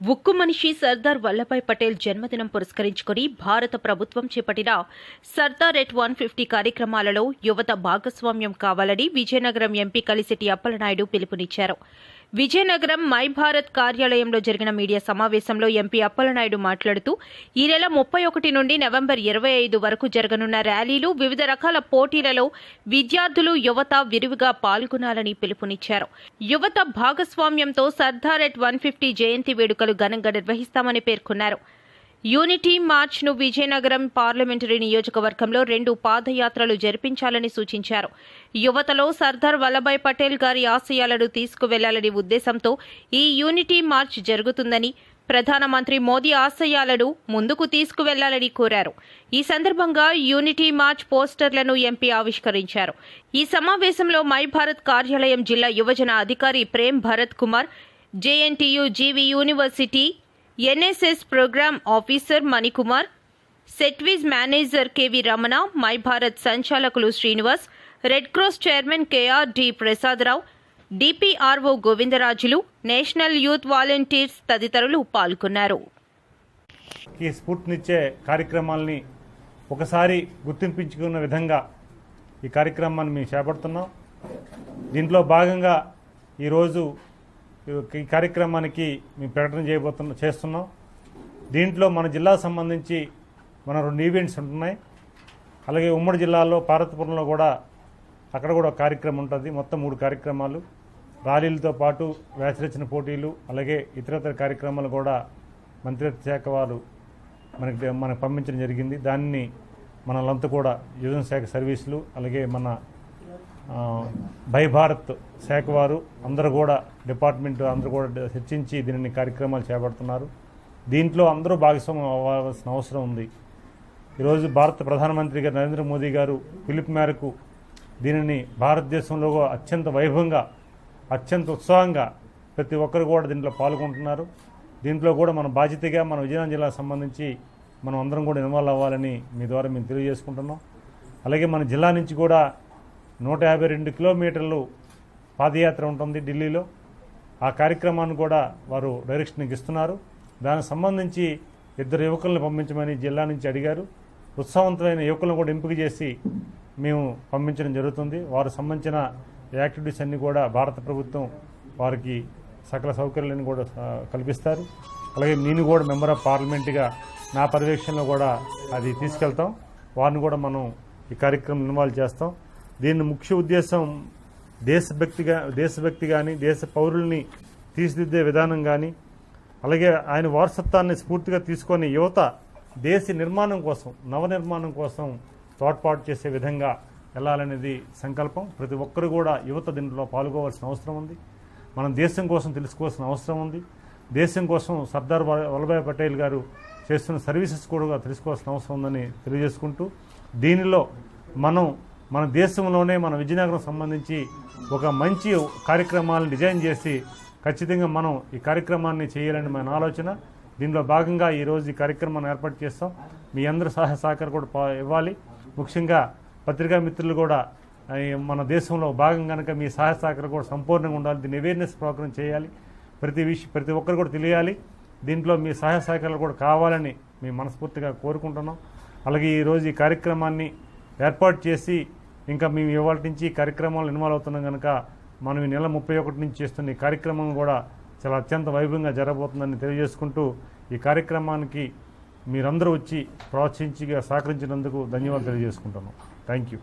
ఉక్కు మనిషి సర్దార్ వల్లభాయ్ పటేల్ జన్మదినం పురస్కరించుకుని భారత ప్రభుత్వం చేపట్టిన సర్దార్ ఎట్ వన్ ఫిఫ్టీ కార్యక్రమాలలో యువత భాగస్వామ్యం కావాలని విజయనగరం ఎంపీ కలిసిటి అప్పలనాయుడు పిలుపునిచ్చారు. విజయనగరం మై భారత్ కార్యాలయంలో జరిగిన మీడియా సమావేశంలో ఎంపీ అప్పలనాయుడు మాట్లాడుతూ ఈ నెల ముప్పై ఒకటి నుండి నవంబర్ ఇరవై ఐదు వరకు జరగనున్న ర్యాలీలు వివిధ రకాల పోటీలలో విద్యార్థులు యువత విరివిగా పాల్గొనాలని పిలుపునిచ్చారు. యువత భాగస్వామ్యంతో సర్దార్ ఎట్ వన్ ఫిఫ్టీ జయంతి వేడుకలు ఘనంగా నిర్వహిస్తామని పేర్కొన్నారు. యూనిటీ మార్చ్ను విజయనగరం పార్లమెంటరీ నియోజకవర్గంలో రెండు పాదయాత్రలు జరిపించాలని సూచించారు. యువతలో సర్దార్ వల్లభాయ్ పటేల్ గారి ఆశయాలను తీసుకువెళ్ళాలనే ఉద్దేశంతో ఈ యూనిటీ మార్చ్ జరుగుతుందని ప్రధానమంత్రి మోదీ ఆశయాలను ముందుకు తీసుకువెళ్ళాలని కోరారు. ఈ సందర్భంగా యూనిటీ మార్చ్ పోస్టర్లను ఎంపీ ఆవిష్కరించారు. ఈ సమావేశంలో మై భారత్ కార్యాలయం జిల్లా యువజన అధికారి Prem Bharat Kumar JNTU GV university NSS programme officer Manikumar సెట్వీజ్ manager KV Ramana My Bharat సంచాలకులు Srinivas Red Cross chairman KR D Prasadarao DPRO Govindarajulu national youth volunteers తదితరులు పాల్గొన్నారు. ఈ స్ఫూర్తినిచ్చే కార్యక్రమాల్ని ఒకసారి గుర్తింపించుకున్న విధంగా ఈ కార్యక్రమాన్ని మేము చేపడుతున్నాం. దీంట్లో భాగంగా ఈరోజు ఈ కార్యక్రమానికి మేము ప్రకటన చేయబోతున్న చేస్తున్నాం. దీంట్లో మన జిల్లాకు సంబంధించి మన రెండు ఈవెంట్స్ ఉంటున్నాయి. అలాగే ఉమ్మడి జిల్లాలో పార్వతీపురంలో కూడా అక్కడ కూడా కార్యక్రమం ఉంటుంది. మొత్తం మూడు కార్యక్రమాలు. ర్యాలీలతో పాటు వ్యాసరచన పోటీలు అలాగే ఇతరతర కార్యక్రమాలు కూడా మంత్రిత్వ శాఖ వారు మనకి మనకు పంపించడం జరిగింది. దాన్ని మనలంతా కూడా యువజన శాఖ సర్వీసులు అలాగే మన ఆ, భై భారత్ శాఖ వారు అందరూ కూడా డిపార్ట్మెంట్ అందరూ కూడా చర్చించి దీనిని కార్యక్రమాలు చేపడుతున్నారు. దీంట్లో అందరూ భాగస్వామ్యం అవ్వాల్సిన అవసరం ఉంది. ఈరోజు భారత ప్రధానమంత్రి గారు నరేంద్ర మోదీ గారు పిలుపు మేరకు దీనిని భారతదేశంలో అత్యంత వైభవంగా అత్యంత ఉత్సాహంగా ప్రతి ఒక్కరు కూడా దీంట్లో పాల్గొంటున్నారు. దీంట్లో కూడా మన బాధ్యతగా మన విజయనగరం జిల్లాకు సంబంధించి మనం అందరం కూడా ఇన్వాల్వ్ అవ్వాలని మీ ద్వారా మేము తెలియజేసుకుంటున్నాం. అలాగే మన జిల్లా నుంచి కూడా నూట యాభై రెండు కిలోమీటర్లు పాదయాత్ర ఉంటుంది ఢిల్లీలో. ఆ కార్యక్రమాన్ని కూడా వారు డైరెక్షన్ ఇస్తున్నారు. దానికి సంబంధించి ఇద్దరు యువకులను పంపించమని జిల్లా నుంచి అడిగారు. ఉత్సాహవంతమైన యువకులను కూడా ఎంపిక చేసి మేము పంపించడం జరుగుతుంది. వారు సంబంధించిన యాక్టివిటీస్ అన్నీ కూడా భారత ప్రభుత్వం వారికి సకల సౌకర్యాలను కూడా కల్పిస్తారు. అలాగే నేను కూడా మెంబర్ ఆఫ్ పార్లమెంట్గా నా పర్యవేక్షణలో కూడా అది తీసుకెళ్తాం. వారిని కూడా మనం ఈ కార్యక్రమం ఇన్వాల్వ్ చేస్తాం. దీని ముఖ్య ఉద్దేశం దేశభక్తిగా దేశభక్తి కానీ దేశ పౌరుల్ని తీర్చిదిద్దే విధానం కానీ అలాగే ఆయన వారసత్వాన్ని స్ఫూర్తిగా తీసుకొని యువత దేశ నిర్మాణం కోసం నవ నిర్మాణం కోసం తోడ్పాటు చేసే విధంగా వెళ్ళాలనేది సంకల్పం. ప్రతి ఒక్కరు కూడా యువత దీంట్లో పాల్గొవాల్సిన అవసరం ఉంది. మనం దేశం కోసం తెలుసుకోవాల్సిన అవసరం ఉంది. దేశం కోసం సర్దార్ వల్లభాయ్ పటేల్ గారు చేస్తున్న సర్వీసెస్ కూడా తెలుసుకోవాల్సిన అవసరం ఉందని తెలియజేసుకుంటూ దీనిలో మనం మన దేశంలోనే మన విజయనగరం సంబంధించి ఒక మంచి కార్యక్రమాలను డిజైన్ చేసి ఖచ్చితంగా మనం ఈ కార్యక్రమాన్ని చేయాలని మన ఆలోచన. దీనిలో భాగంగా ఈరోజు ఈ కార్యక్రమాన్ని ఏర్పాటు చేస్తాం. మీ అందరి సహాయ సహకారం కూడా పా- ఇవ్వాలి. ముఖ్యంగా పత్రికా మిత్రులు కూడా మన దేశంలో భాగం కనుక మీ సహాయ సహకారం కూడా సంపూర్ణంగా ఉండాలి. దీన్ని అవేర్నెస్ ప్రోగ్రామ్ చేయాలి. ప్రతి విషయం ప్రతి ఒక్కరు కూడా తెలియాలి. దీంట్లో మీ సహాయ సహకారాలు కూడా కావాలని మేము మనస్ఫూర్తిగా కోరుకుంటున్నాం. అలాగే ఈరోజు ఈ కార్యక్రమాన్ని ఏర్పాటు చేసి ఇంకా మేము ఇవాళ నుంచి ఈ కార్యక్రమాలు ఇన్వాల్వ్ అవుతున్నాం కనుక మనం ఈ నెల ముప్పై ఒకటి నుంచి చేస్తున్న ఈ కార్యక్రమం కూడా చాలా అత్యంత వైభవంగా జరగబోతుందని తెలియజేసుకుంటూ ఈ కార్యక్రమానికి మీరందరూ వచ్చి ప్రోత్సహించి సహకరించినందుకు ధన్యవాదాలు తెలియజేసుకుంటున్నాం. Thank you